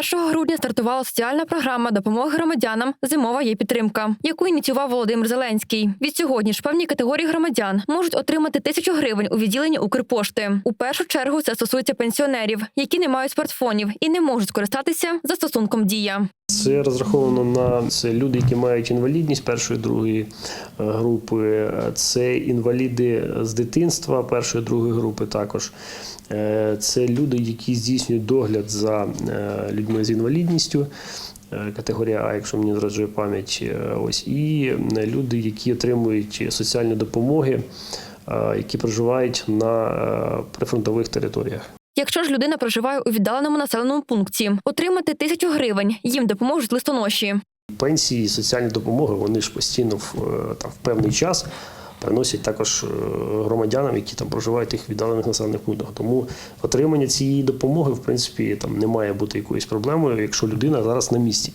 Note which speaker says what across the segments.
Speaker 1: 1 грудня стартувала соціальна програма допомоги громадянам Зимова є підтримка, яку ініціював Володимир Зеленський. Від сьогодні ж певні категорії громадян можуть отримати тисячу гривень у відділенні Укрпошти. У першу чергу це стосується пенсіонерів, які не мають смартфонів і не можуть скористатися застосунком Дія.
Speaker 2: Це розраховано на це люди, які мають інвалідність першої другої е, групи. Це інваліди з дитинства першої другої групи також. Е, Це люди, які здійснюють догляд за е, людьми з інвалідністю. Категорія А, якщо мені зраджує пам'ять, ось і люди, які отримують соціальні допомоги, які проживають на прифронтових територіях.
Speaker 1: Якщо ж людина проживає у віддаленому населеному пункті, отримати тисячу гривень їм допоможуть листоноші.
Speaker 2: Пенсії, соціальні допомоги вони ж постійно в, е, там, в певний час приносять також е, громадянам, які там проживають в тих віддалених населених пунктах. Тому отримання цієї допомоги, в принципі, там не має бути якоюсь проблемою, якщо людина зараз на місці.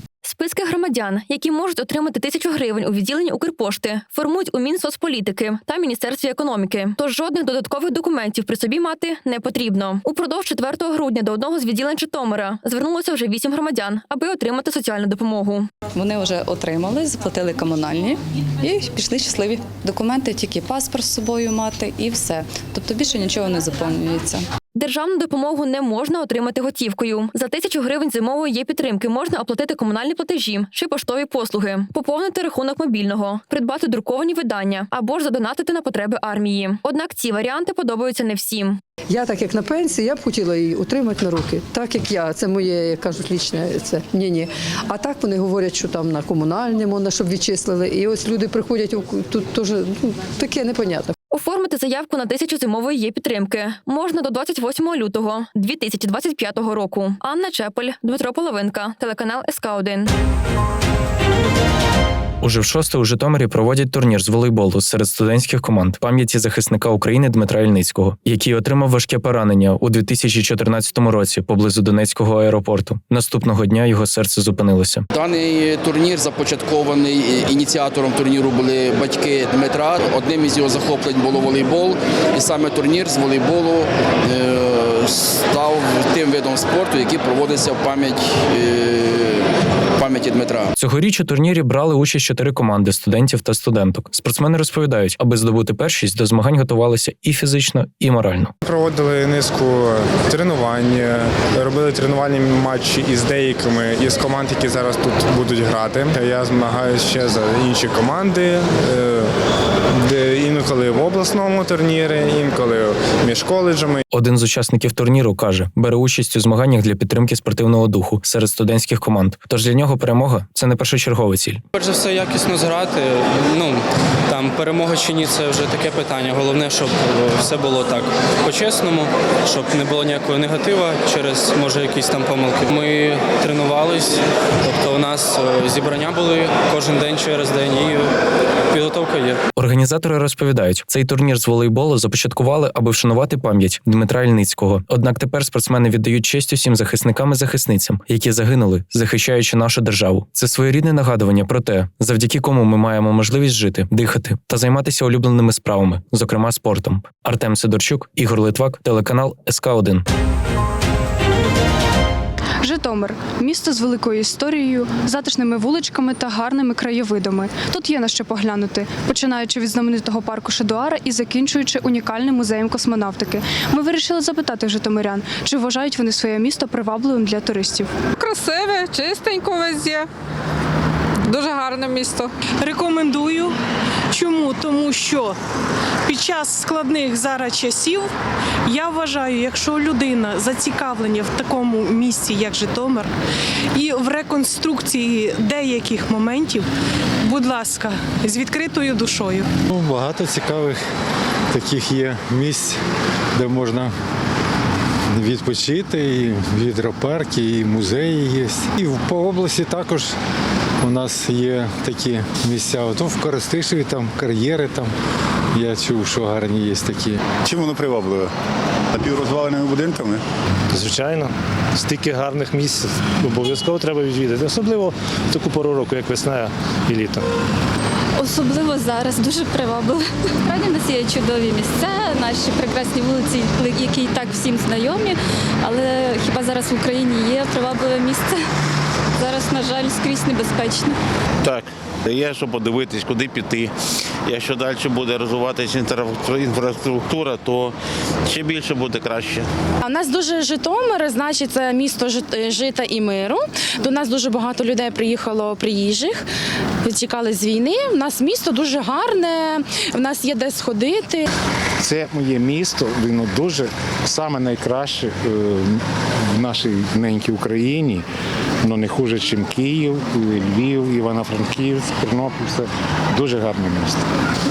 Speaker 1: Списки громадян, які можуть отримати тисячу гривень у відділенні Укрпошти, формують у Мінсоцполітики та Міністерстві економіки. Тож жодних додаткових документів при собі мати не потрібно. Упродовж 4 грудня до одного з відділень Житомира звернулося вже вісім громадян, аби отримати соціальну допомогу.
Speaker 3: Вони вже отримали, заплатили комунальні і пішли щасливі. Документи тільки паспорт з собою мати і все. Тобто більше нічого не заповнюється.
Speaker 1: Державну допомогу не можна отримати готівкою. За тисячу гривень зимової є підтримки можна оплатити комунальні платежі чи поштові послуги, поповнити рахунок мобільного, придбати друковані видання або ж задонатити на потреби армії. Однак ці варіанти подобаються не всім.
Speaker 4: Я так як на пенсії, я б хотіла її утримати на руки. Так як я, це моє, як кажуть, лічне це ні, ні. А так вони говорять, що там на комунальні можна, щоб відчислили. І ось люди приходять тут теж ну, таке непонятно.
Speaker 1: Оформити заявку на тисячу зимової є підтримки можна до 28 лютого 2025 року. Анна Чепель, Дмитро Половинка, телеканал СК 1
Speaker 5: Уже в шосте у Житомирі проводять турнір з волейболу серед студентських команд пам'яті захисника України Дмитра Ільницького, який отримав важке поранення у 2014 році поблизу Донецького аеропорту. Наступного дня його серце зупинилося.
Speaker 6: Даний турнір започаткований ініціатором турніру були батьки Дмитра. Одним із його захоплень було волейбол, і саме турнір з волейболу е, став тим видом спорту, який проводиться в пам'ять е, пам'яті Дмитра.
Speaker 5: Цьогоріч у турнірі брали участь чотири команди студентів та студенток. Спортсмени розповідають, аби здобути першість, до змагань готувалися і фізично, і морально.
Speaker 7: Проводили низку тренувань, робили тренувальні матчі із деякими із команд, які зараз тут будуть грати. Я змагаюся ще за інші команди, е, де інколи в обласному турнірі, інколи між коледжами.
Speaker 5: Один з учасників турніру каже, бере участь у змаганнях для підтримки спортивного духу серед студентських команд. Тож для нього перемога це не першочергова ціль.
Speaker 8: Перш за все, якісно зграти. Ну там перемога чи ні, це вже таке питання. Головне, щоб все було так по-чесному, щоб не було ніякого негатива через може якісь там помилки. Ми тренувались, тобто у нас е, зібрання були кожен день через день, і підготовка є.
Speaker 5: Організатори розповідають, цей турнір з волейболу започаткували, аби вшанувати пам'ять Дмитра Ільницького. Однак тепер спортсмени віддають честь усім захисникам і захисницям, які загинули, захищаючи нашу державу. Це своєрідне нагадування про те, завдяки кому ми маємо можливість жити, дихати та займатися улюбленими справами, зокрема спортом. Артем Сидорчук, Ігор Литвак, телеканал СК 1
Speaker 9: Житомир місто з великою історією, затишними вуличками та гарними краєвидами. Тут є на що поглянути, починаючи від знаменитого парку Шедуара і закінчуючи унікальним музеєм космонавтики. Ми вирішили запитати житомирян, чи вважають вони своє місто привабливим для туристів.
Speaker 10: Красиве, чистенько везде. Дуже гарне місто.
Speaker 11: Рекомендую. Чому? Тому що під час складних зараз часів я вважаю, якщо людина зацікавлена в такому місці, як Житомир, і в реконструкції деяких моментів, будь ласка, з відкритою душою.
Speaker 12: Ну, багато цікавих таких є місць, де можна відпочити, і гідропарки, і музеї є. І по області також у нас є такі місця. От в Коростишеві там кар'єри там. Я чув, що гарні є такі.
Speaker 13: Чим воно привабливе? Напіврозваленими будинками?
Speaker 2: Звичайно, стільки гарних місць обов'язково треба відвідати, особливо в таку пору року, як весна і літо.
Speaker 14: особливо зараз дуже привабливе. Справді в нас є чудові місця, наші прекрасні вулиці, які і так всім знайомі. Але хіба зараз в Україні є привабливе місце? Зараз, на жаль, скрізь небезпечно.
Speaker 15: Так, є що подивитись, куди піти. Якщо далі буде розвиватися інфраструктура, то ще більше буде краще.
Speaker 16: У нас дуже Житомир, значить, це місто жит- жита і миру. До нас дуже багато людей приїхало приїжджих, чекали з війни. У нас місто дуже гарне, в нас є де сходити.
Speaker 12: Це моє місто, воно дуже саме найкраще е, в нашій ненькій Україні. Воно не хуже, ніж Київ, Львів, Івано-Франківськ, Тернопіль. Це дуже гарне місто.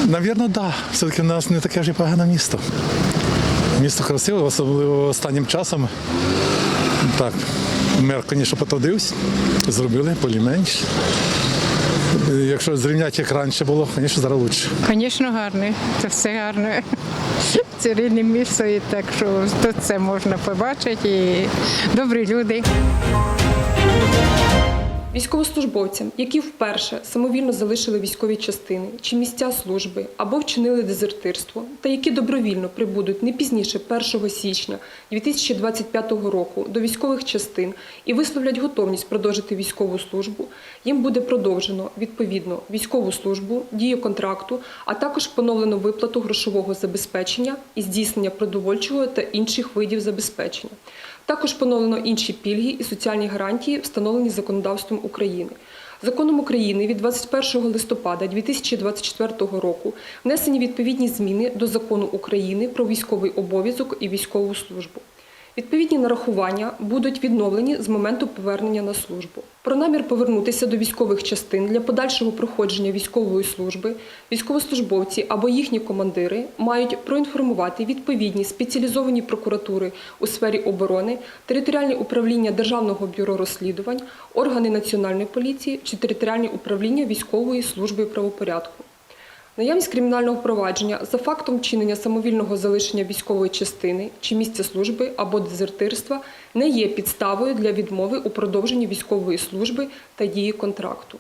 Speaker 17: Навірно, так. Да. Все-таки в нас не таке вже погане місто. Місто красиве, особливо останнім часом. Так, мер, звісно, потрудився, зробили більш-менш. Якщо зрівняти, як раніше було, звісно, зараз краще.
Speaker 10: Звісно, гарне. Це все гарне. Це рідне місто, і так що тут це можна побачити. І добрі люди.
Speaker 18: Військовослужбовцям, які вперше самовільно залишили військові частини чи місця служби або вчинили дезертирство, та які добровільно прибудуть не пізніше 1 січня 2025 року до військових частин і висловлять готовність продовжити військову службу, їм буде продовжено відповідно військову службу, дію контракту, а також поновлено виплату грошового забезпечення і здійснення продовольчого та інших видів забезпечення. Також поновлено інші пільги і соціальні гарантії, встановлені законодавством України. Законом України від 21 листопада 2024 року внесені відповідні зміни до закону України про військовий обов'язок і військову службу. Відповідні нарахування будуть відновлені з моменту повернення на службу. Про намір повернутися до військових частин для подальшого проходження військової служби військовослужбовці або їхні командири мають проінформувати відповідні спеціалізовані прокуратури у сфері оборони, територіальні управління Державного бюро розслідувань, органи національної поліції чи територіальні управління військової служби правопорядку. Наявність кримінального провадження за фактом вчинення самовільного залишення військової частини чи місця служби або дезертирства не є підставою для відмови у продовженні військової служби та дії контракту.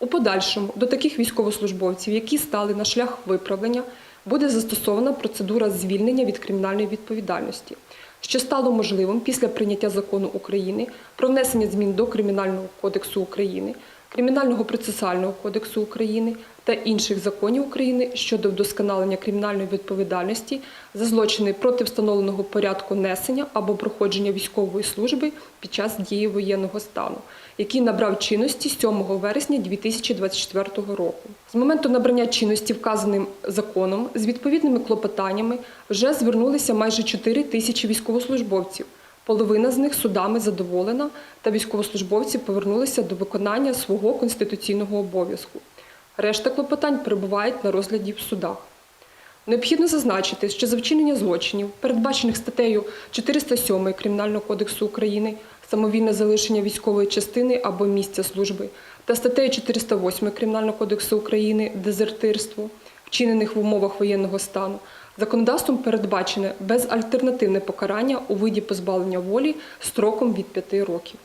Speaker 18: У подальшому до таких військовослужбовців, які стали на шлях виправлення, буде застосована процедура звільнення від кримінальної відповідальності, що стало можливим після прийняття закону України про внесення змін до Кримінального кодексу України, Кримінального процесуального кодексу України та інших законів України щодо вдосконалення кримінальної відповідальності за злочини проти встановленого порядку несення або проходження військової служби під час дії воєнного стану, який набрав чинності 7 вересня 2024 року. З моменту набрання чинності вказаним законом з відповідними клопотаннями вже звернулися майже 4 тисячі військовослужбовців. Половина з них судами задоволена, та військовослужбовці повернулися до виконання свого конституційного обов'язку. Решта клопотань перебувають на розгляді в судах. Необхідно зазначити, що за вчинення злочинів, передбачених статтею 407 Кримінального кодексу України, самовільне залишення військової частини або місця служби, та статтею 408 Кримінального кодексу України дезертирство, вчинених в умовах воєнного стану, законодавством передбачене безальтернативне покарання у виді позбавлення волі строком від 5 років.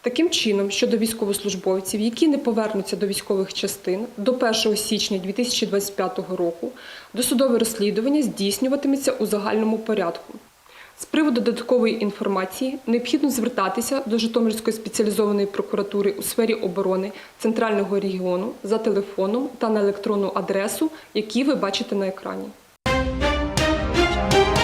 Speaker 18: Таким чином, щодо військовослужбовців, які не повернуться до військових частин до 1 січня 2025 року, досудове розслідування здійснюватиметься у загальному порядку. З приводу додаткової інформації необхідно звертатися до Житомирської спеціалізованої прокуратури у сфері оборони Центрального регіону за телефоном та на електронну адресу, які ви бачите на екрані. Thank you.